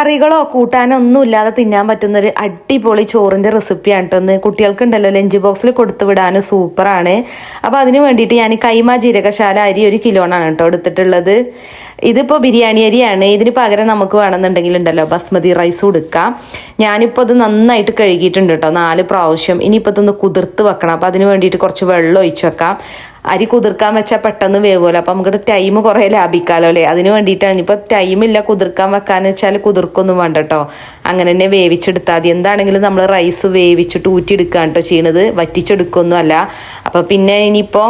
കറികളോ കൂട്ടാനോ ഒന്നും ഇല്ലാതെ തിന്നാൻ പറ്റുന്ന ഒരു അടിപൊളി ചോറിന്റെ റെസിപ്പിയാണ് കേട്ടോ ഒന്ന് കുട്ടികൾക്കുണ്ടല്ലോ ലഞ്ച് ബോക്സിൽ കൊടുത്തു വിടാനും സൂപ്പറാണ്. അപ്പോൾ അതിന് വേണ്ടിയിട്ട് ഞാൻ കൈമ ജീരകശാല അരി ഒരു കിലോണാണ് കേട്ടോ എടുത്തിട്ടുള്ളത്. ഇതിപ്പോൾ ബിരിയാണി അരിയാണ്. ഇതിന് പകരം നമുക്ക് വേണമെന്നുണ്ടെങ്കിൽ ഉണ്ടല്ലോ ബസ്മതി റൈസ് കൊടുക്കാം ഞാനിപ്പോൾ അത് നന്നായിട്ട് കഴുകിയിട്ടുണ്ട് കേട്ടോ നാല് പ്രാവശ്യം. ഇനിയിപ്പോൾ ഇതൊന്ന് കുതിർത്ത് വെക്കണം. അപ്പോൾ അതിന് വേണ്ടിയിട്ട് കുറച്ച് വെള്ളം ഒഴിച്ച് വെക്കാം. അരി കുതിർക്കാൻ വെച്ചാൽ പെട്ടെന്ന് വേവുമല്ലോ. അപ്പം നമുക്കിട്ട് ടൈം കുറേ ലാഭിക്കാമല്ലോ അല്ലേ? അതിന് വേണ്ടിയിട്ടാണ്. ഇനിയിപ്പോൾ ടൈമില്ല കുതിർക്കാൻ വെക്കാന്ന് വെച്ചാൽ കുതിർക്കൊന്നും വേണ്ട കേട്ടോ അങ്ങനെ തന്നെ വേവിച്ചെടുത്താൽ മതി. എന്താണെങ്കിലും നമ്മൾ റൈസ് വേവിച്ചിട്ട് ഊറ്റിയെടുക്കുകയാണ് കേട്ടോ ചെയ്യണത്. വറ്റിച്ചെടുക്കൊന്നും അല്ല. അപ്പോൾ പിന്നെ ഇനിയിപ്പോൾ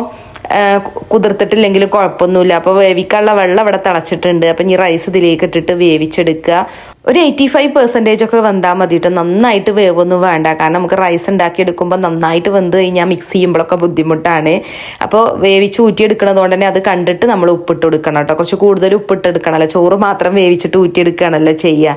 കുതിർത്തിട്ടില്ലെങ്കിലും കുഴപ്പമൊന്നുമില്ല. അപ്പോൾ വേവിക്കാനുള്ള വെള്ളം ഇവിടെ തിളച്ചിട്ടുണ്ട്. അപ്പം ഇനി റൈസ് ഇതിലേക്ക് ഇട്ടിട്ട് വേവിച്ചെടുക്കുക. ഒരു എയ്റ്റി ഫൈവ് പെർസെന്റേജ് ഒക്കെ വെന്താൽ മതി കേട്ടോ നന്നായിട്ട് വേവൊന്നും വേണ്ട. കാരണം നമുക്ക് റൈസ് ഉണ്ടാക്കി എടുക്കുമ്പോൾ നന്നായിട്ട് വെന്ത് കഴിഞ്ഞാൽ മിക്സ് ചെയ്യുമ്പോഴൊക്കെ ബുദ്ധിമുട്ടാണ്. അപ്പോൾ വേവിച്ച് ഊറ്റിയെടുക്കണതുകൊണ്ട് തന്നെ അത് കണ്ടിട്ട് നമ്മൾ ഉപ്പിട്ട് കൊടുക്കണം കേട്ടോ. കുറച്ച് കൂടുതൽ ഉപ്പിട്ട് എടുക്കണമല്ലോ ചോറ് മാത്രം വേവിച്ചിട്ട് ഊറ്റിയെടുക്കുകയാണല്ലോ ചെയ്യുക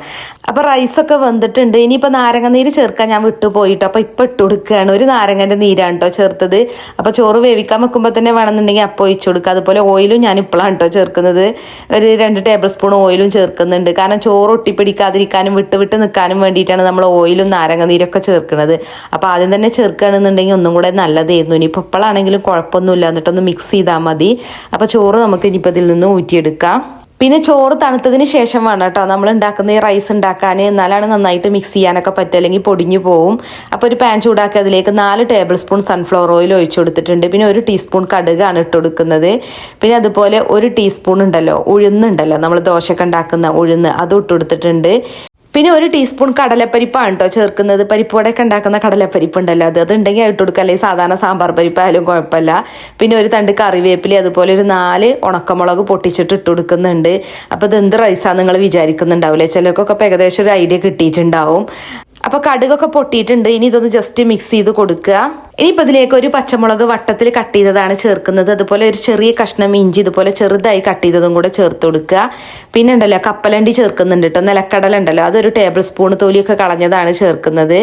അപ്പോൾ റൈസൊക്കെ വെന്തിട്ടുണ്ട്. ഇനിയിപ്പോൾ നാരങ്ങ നീര് ചേർക്കാൻ ഞാൻ വിട്ടുപോയിട്ടോ അപ്പോൾ ഇപ്പോൾ ഇട്ട് കൊടുക്കുകയാണ് ഒരു നാരങ്ങന്റെ നീരാണ് കേട്ടോ ചേർത്തത്. അപ്പോൾ ചോറ് വേവിക്കാൻ വെക്കുമ്പോൾ തന്നെ വേണമെന്നുണ്ടെങ്കിൽ അപ്പോൾ ഒഴിച്ചു കൊടുക്കുക അതുപോലെ ഓയിലും ഞാൻ ഇപ്പോഴാണ് കേട്ടോ ചേർക്കുന്നത്. ഒരു രണ്ട് ടേബിൾ സ്പൂൺ ഓയിലും ചേർക്കുന്നുണ്ട്. കാരണം ചോറ് ഒട്ടിപ്പിടിക്കാതിരിക്കാനും വിട്ട് വിട്ട് നിൽക്കാനും വേണ്ടിയിട്ടാണ് നമ്മൾ ഓയിലും നാരങ്ങ നീരൊക്കെ ചേർക്കുന്നത്. അപ്പോൾ ആദ്യം തന്നെ ചേർക്കുകയാണെന്നുണ്ടെങ്കിൽ ഒന്നും കൂടെ നല്ലതായിരുന്നു. ഇനിയിപ്പോൾ ഇപ്പോഴാണെങ്കിലും കുഴപ്പമൊന്നുമില്ല. എന്നിട്ടൊന്ന് മിക്സ് ചെയ്താൽ മതി. അപ്പോൾ ചോറ് നമുക്ക് ഇനിയിപ്പോൾ ഇതിൽ നിന്ന് ഊറ്റിയെടുക്കാം. പിന്നെ ചോറ് തണുത്തതിന് ശേഷം വേണം കേട്ടോ. നമ്മൾ ഉണ്ടാക്കുന്ന ഈ റൈസ് ഉണ്ടാക്കാൻ. എന്നാലാണ് നന്നായിട്ട് മിക്സ് ചെയ്യാനൊക്കെ പറ്റുക അല്ലെങ്കിൽ പൊടിഞ്ഞു പോവും. അപ്പോൾ ഒരു പാൻ ചൂടാക്കി അതിലേക്ക് നാല് ടേബിൾ സ്പൂൺ സൺഫ്ലവർ ഓയിൽ ഒഴിച്ചു കൊടുത്തിട്ടുണ്ട്. പിന്നെ ഒരു ടീസ്പൂൺ കടുകാണ് ഇട്ട് കൊടുക്കുന്നത്. പിന്നെ അതുപോലെ ഒരു ടീസ്പൂൺ ഉണ്ടല്ലോ ഉഴുന്നുണ്ടല്ലോ. നമ്മൾ ദോശയൊക്കെ ഉണ്ടാക്കുന്ന ഉഴുന്ന്. അതും ഇട്ട് കൊടുത്തിട്ടുണ്ട്. പിന്നെ ഒരു ടീസ്പൂൺ കടലപ്പരിപ്പാണ് കേട്ടോ ചേർക്കുന്നത്. പരിപ്പോടൊക്കെ ഉണ്ടാക്കുന്ന കടലപ്പരിപ്പ് ഉണ്ടല്ലോ അത് അതുണ്ടെങ്കിൽ ഇട്ട് കൊടുക്കുക അല്ലെങ്കിൽ സാധാരണ സാമ്പാർ പരിപ്പായാലും കുഴപ്പമില്ല. പിന്നെ ഒരു തണ്ട് കറിവേപ്പില അതുപോലെ ഒരു നാല് ഉണക്കമുളക് പൊട്ടിച്ചിട്ട് ഇട്ട് കൊടുക്കുന്നുണ്ട്. അപ്പോൾ ഇത് എന്ത് റൈസാണ് നിങ്ങൾ വിചാരിക്കുന്നുണ്ടാവില്ലേ? ചിലർക്കൊക്കെ ഇപ്പോൾ ഏകദേശം ഒരു ഐഡിയ കിട്ടിയിട്ടുണ്ടാവും. അപ്പോൾ കടുകൊക്കെ പൊട്ടിയിട്ടുണ്ട്. ഇനി ഇതൊന്ന് ജസ്റ്റ് മിക്സ് ചെയ്ത് കൊടുക്കുക. ഇനിയിപ്പോൾ ഇതിലേക്ക് ഒരു പച്ചമുളക് വട്ടത്തിൽ കട്ട് ചെയ്തതാണ് ചേർക്കുന്നത്. അതുപോലെ ഒരു ചെറിയ കഷ്ണം ഇഞ്ചി ഇതുപോലെ ചെറുതായി കട്ട് ചെയ്തതും കൂടെ ചേർത്ത് കൊടുക്കുക. പിന്നെ ഉണ്ടല്ലോ കപ്പലണ്ടി ചേർക്കുന്നുണ്ട് കേട്ടോ നിലക്കടല ഉണ്ടല്ലോ അതൊരു ടേബിൾ സ്പൂൺ തൊലിയൊക്കെ കളഞ്ഞതാണ് ചേർക്കുന്നത്.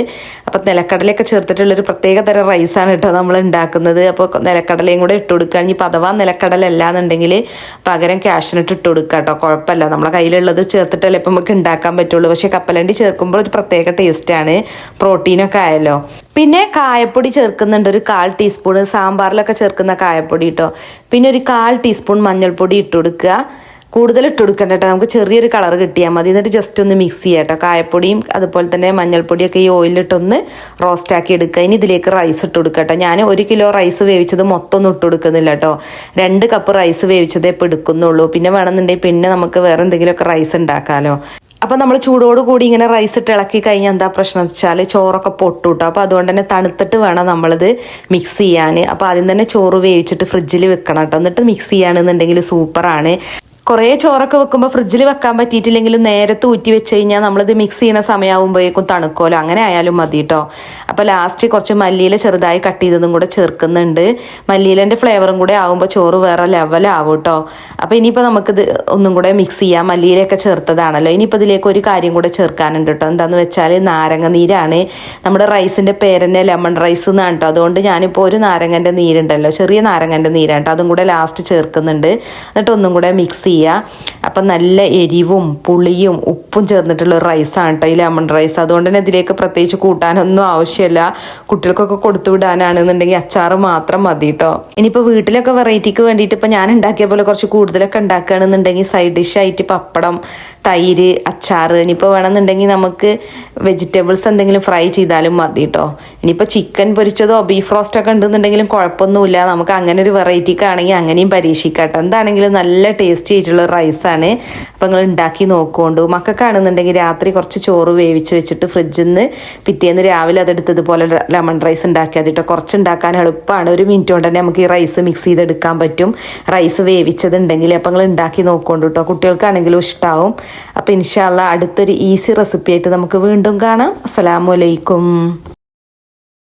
അപ്പോൾ നിലക്കടലയൊക്കെ ചേർത്തിട്ടുള്ളൊരു പ്രത്യേക തരം റൈസാണ് കേട്ടോ നമ്മൾ ഉണ്ടാക്കുന്നത്. അപ്പോൾ നിലക്കടലയും കൂടെ ഇട്ട് കൊടുക്കുക. ഇപ്പോൾ അഥവാ നിലക്കടല അല്ല എന്നുണ്ടെങ്കിൽ പകരം ക്യാഷിനിട്ട് ഇട്ട് കൊടുക്കുക കേട്ടോ കുഴപ്പമില്ല. നമ്മളെ കയ്യിലുള്ളത് ചേർത്തിട്ടല്ലേ ഇപ്പം നമുക്ക് ഉണ്ടാക്കാൻ പറ്റുള്ളൂ. പക്ഷേ കപ്പലണ്ടി ചേർക്കുമ്പോൾ ഒരു പ്രത്യേക ടേസ്റ്റാണ് പ്രോട്ടീനൊക്കെ ആയല്ലോ. പിന്നെ കായപ്പൊടി ചേർക്കുന്നുണ്ട്. ഒരു കാൽ ടീസ്പൂൺ സാമ്പാറിലൊക്കെ ചേർക്കുന്ന കായപ്പൊടി കേട്ടോ പിന്നെ ഒരു കാൽ ടീസ്പൂൺ മഞ്ഞൾപ്പൊടി ഇട്ട് കൊടുക്കുക. കൂടുതൽ ഇട്ട് കൊടുക്കണ്ട കേട്ടോ നമുക്ക് ചെറിയൊരു കളർ കിട്ടിയാൽ മതി. എന്നിട്ട് ജസ്റ്റ് ഒന്ന് മിക്സ് ചെയ്യാം കേട്ടോ കായപ്പൊടിയും അതുപോലെ തന്നെ മഞ്ഞൾപ്പൊടിയൊക്കെ ഈ ഓയിലിട്ടൊന്ന് റോസ്റ്റാക്കി എടുക്കുക. ഇനി ഇതിലേക്ക് റൈസ് ഇട്ട് കൊടുക്കുക കേട്ടോ ഞാൻ ഒരു കിലോ റൈസ് വേവിച്ചത് മൊത്തം ഒന്നും ഇട്ട് കൊടുക്കുന്നില്ല കേട്ടോ രണ്ട് കപ്പ് റൈസ് വേവിച്ചതേ ഇപ്പോൾ എടുക്കുന്നുള്ളൂ. പിന്നെ വേണമെന്നുണ്ടെങ്കിൽ പിന്നെ നമുക്ക് വേറെ എന്തെങ്കിലുമൊക്കെ റൈസ് ഉണ്ടാക്കാമല്ലോ അപ്പോൾ നമ്മൾ ചൂടോട് കൂടി ഇങ്ങനെ റൈസ് ഇട്ട് ഇളക്കി കഴിഞ്ഞാൽ എന്താ പ്രശ്നം വെച്ചാൽ ചോറൊക്കെ പൊട്ടുട്ടോ. അപ്പോൾ അതുകൊണ്ട് തന്നെ തണുത്തിട്ട് വേണം നമ്മളിത് മിക്സ് ചെയ്യാൻ അപ്പോൾ ആദ്യം തന്നെ ചോറ് വേവിച്ചിട്ട് ഫ്രിഡ്ജിൽ വെക്കണം കേട്ടോ എന്നിട്ട് മിക്സ് ചെയ്യുകയാണെന്നുണ്ടെങ്കിൽ സൂപ്പറാണ് കുറേ ചോറൊക്കെ വെക്കുമ്പോൾ ഫ്രിഡ്ജിൽ വെക്കാൻ പറ്റിയിട്ടില്ലെങ്കിലും നേരത്തെ ഊറ്റി വെച്ച് കഴിഞ്ഞാൽ നമ്മളിത് മിക്സ് ചെയ്യുന്ന സമയമാകുമ്പോഴേക്കും തണുക്കുമല്ലോ. അങ്ങനെ ആയാലും മതി കേട്ടോ അപ്പോൾ ലാസ്റ്റ് കുറച്ച് മല്ലിയില ചെറുതായി കട്ട് ചെയ്തതും കൂടെ ചേർക്കുന്നുണ്ട്. മല്ലിയിലന്റെ ഫ്ലേവറും കൂടെ ആകുമ്പോൾ ചോറ് വേറെ ലെവലാവും കേട്ടോ അപ്പോൾ ഇനിയിപ്പോൾ നമുക്കിത് ഒന്നും കൂടെ മിക്സ് ചെയ്യാം. മല്ലിയിലൊക്കെ ചേർത്തതാണല്ലോ. ഇനിയിപ്പോൾ ഇതിലേക്ക് ഒരു കാര്യം കൂടെ ചേർക്കാനുണ്ട് കേട്ടോ എന്താന്ന് വെച്ചാൽ നാരങ്ങ നീരാണ്. നമ്മുടെ റൈസിന്റെ പേരന്നെ ലെമൺ റൈസ് എന്നാണ് കേട്ടോ അതുകൊണ്ട് ഞാനിപ്പോൾ ഒരു നാരങ്ങന്റെ നീരുണ്ടല്ലോ. ചെറിയ നാരങ്ങന്റെ നീരാണ് കേട്ടോ അതും കൂടെ ലാസ്റ്റ് ചേർക്കുന്നുണ്ട്. എന്നിട്ട് ഒന്നും കൂടെ മിക്സ് ചെയ്യുക അപ്പം നല്ല എരിവും പുളിയും ഉപ്പും ചേർന്നിട്ടുള്ള റൈസാണ് കേട്ടോ ഈ ലെമൺ റൈസ് അതുകൊണ്ട് തന്നെ ഇതിലേക്ക് പ്രത്യേകിച്ച് കൂട്ടാനൊന്നും ആവശ്യമില്ല കുട്ടികൾക്കൊക്കെ കൊടുത്തു വിടാനാണെന്നുണ്ടെങ്കിൽ അച്ചാർ മാത്രം മതി കേട്ടോ ഇനിയിപ്പോൾ വീട്ടിലൊക്കെ വെറൈറ്റിക്ക് വേണ്ടിയിട്ട് ഇപ്പോൾ ഞാൻ ഉണ്ടാക്കിയ പോലെ കുറച്ച് കൂടുതലൊക്കെ ഉണ്ടാക്കുകയാണെന്നുണ്ടെങ്കിൽ സൈഡ് ഡിഷായിട്ട് പപ്പടം തൈര് അച്ചാർ ഇനിയിപ്പോൾ വേണമെന്നുണ്ടെങ്കിൽ നമുക്ക് വെജിറ്റബിൾസ് എന്തെങ്കിലും ഫ്രൈ ചെയ്താലും മതി കേട്ടോ ഇനിയിപ്പോൾ ചിക്കൻ പൊരിച്ചതോ ബീഫ് റോസ്റ്റൊക്കെ ഉണ്ടെന്നുണ്ടെങ്കിലും കുഴപ്പമൊന്നുമില്ല. നമുക്ക് അങ്ങനെ ഒരു വെറൈറ്റിക്ക് ആണെങ്കിൽ അങ്ങനെയും പരീക്ഷിക്കാം കേട്ടോ എന്താണെങ്കിലും നല്ല ടേസ്റ്റി ആയിട്ടുള്ള റൈസാണ് അപ്പോൾ നിങ്ങൾ ഉണ്ടാക്കി നോക്കുകൊണ്ട് മക്കൾക്കാണെന്നുണ്ടെങ്കിൽ രാത്രി കുറച്ച് ചോറ് വേവിച്ച് വെച്ചിട്ട് ഫ്രിഡ്ജിൽ നിന്ന് പിറ്റേന്ന് രാവിലെ അതെടുത്തതുപോലെ ലെമൺ റൈസ് ഉണ്ടാക്കിയാൽ കേട്ടോ കുറച്ച് ഉണ്ടാക്കാൻ എളുപ്പമാണ് ഒരു മിനിറ്റ് കൊണ്ട് തന്നെ നമുക്ക് ഈ റൈസ് മിക്സ് ചെയ്തെടുക്കാൻ പറ്റും. റൈസ് വേവിച്ചതുണ്ടെങ്കിൽ അപ്പോൾ നിങ്ങൾ ഉണ്ടാക്കി നോക്കുകൊണ്ട് കേട്ടോ കുട്ടികൾക്കാണെങ്കിലും ഇഷ്ടമാവും അപ്പോൾ ഇൻഷാല്ല അടുത്തൊരു ഈസി റെസിപ്പി ആയിട്ട് നമുക്ക് വീണ്ടും കാണാം. അസ്സലാമു അലൈക്കും.